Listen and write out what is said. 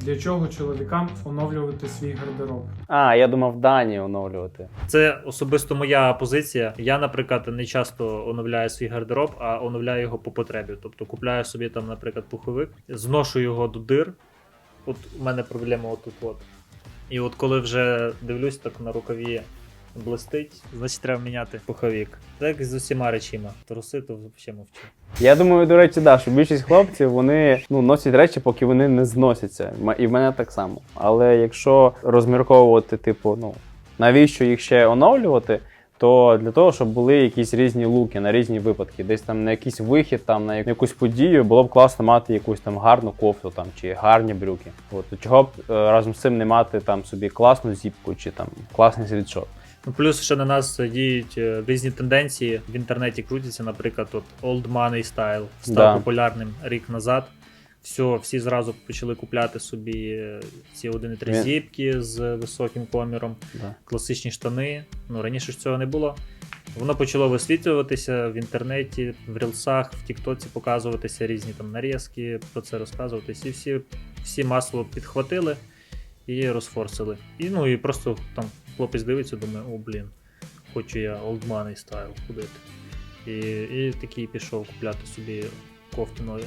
Для чого чоловікам оновлювати свій гардероб? А, я думав Дані оновлювати. Це особисто моя позиція. Я, наприклад, не часто оновляю свій гардероб, а оновляю його по потребі. Тобто купляю собі там, наприклад, пуховик, зношу його до дир. От у мене проблема отут. От. І от коли вже дивлюсь, так на рукаві блистить, значить треба міняти пуховик. Так з усіма речима. Труси, то взагалі мовчу. Я думаю, до речі, да, що більшість хлопців вони ну, носять речі, поки вони не зносяться. І в мене так само. Але якщо розмірковувати, типу, ну навіщо їх ще оновлювати, то для того, щоб були якісь різні луки на різні випадки. Десь там на якийсь вихід, там на якусь подію було б класно мати якусь там гарну кофту там чи гарні брюки. От чого б е, разом з цим не мати там собі класну зіпку чи там класний світшот. Ну, плюс ще на нас діють е, різні тенденції в інтернеті крутяться, наприклад, от Old Money Style став Да. популярним рік назад. Все, всі зразу почали купляти собі е, ці 1,3 Він- зіпки з високим коміром, Да. класичні штани. Ну раніше ж цього не було. Воно почало висвітлюватися в інтернеті, в рілсах, в Тіктоці показуватися різні там нарізки, про це розказуватись. І всі, всі масово підхватили і розфорсили. І ну і просто там хлопець дивиться, думає, о, блін, хочу я Money Style ходити. І, і такий пішов купляти собі кофти нові.